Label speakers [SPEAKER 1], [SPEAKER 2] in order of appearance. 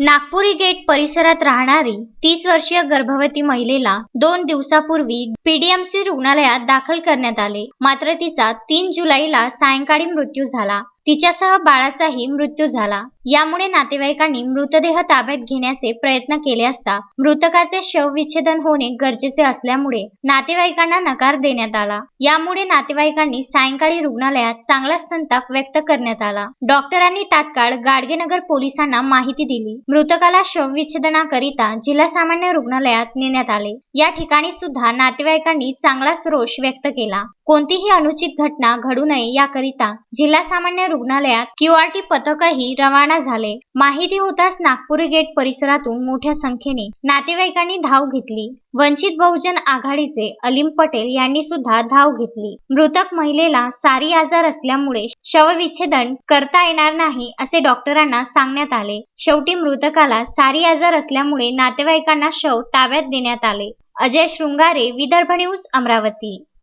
[SPEAKER 1] Nagpuri gate परिसरात राहणारी तीस वर्षीय गर्भवती महिलेला दोन दिवसापूर्वी पीडीएमसी रुग्णालयात दाखल करण्यात आले. मात्र तिचा तीन जुलैला सायंकाळी मृत्यू झाला. तिच्यासह बाळाचाही मृत्यू झाला. यामुळे नातेवाईकांनी मृतदेह ताब्यात घेण्याचे प्रयत्न केले असता मृतकाचे शवविच्छेदन होणे गरजेचे असल्यामुळे नातेवाईकांना नकार देण्यात आला. यामुळे नातेवाईकांनी सायंकाळी रुग्णालयात चांगलाच संताप व्यक्त करण्यात आला. डॉक्टरांनी तात्काळ गाडगेनगर पोलिसांना माहिती दिली. मृतकाला शवविच्छेदनाकरिता जिल्हा सामान्य रुग्णालयात नेण्यात आले. या ठिकाणी सुद्धा नातेवाईकांनी चांगलाच रोष व्यक्त केला. कोणतीही अनुचित घटना घडू नये याकरिता जिल्हा सामान्य रुग्णालयात क्यूआरटी पथकही रवाना झाले. माहिती होताच नागपुरी गेट परिसरातून मोठ्या संख्येने नातेवाईकांनी धाव घेतली. वंचित बहुजन आघाडीचे अलीम पटेल यांनी सुद्धा धाव घेतली. मृतक महिलेला सारी आजार असल्यामुळे शवविच्छेदन करता येणार नाही असे डॉक्टरांना सांगण्यात आले. शेवटी मृतकाला सारी आजार असल्यामुळे नातेवाईकांना शव ताब्यात देण्यात आले. अजय शृंगारे विदर्भ न्यूज अमरावती.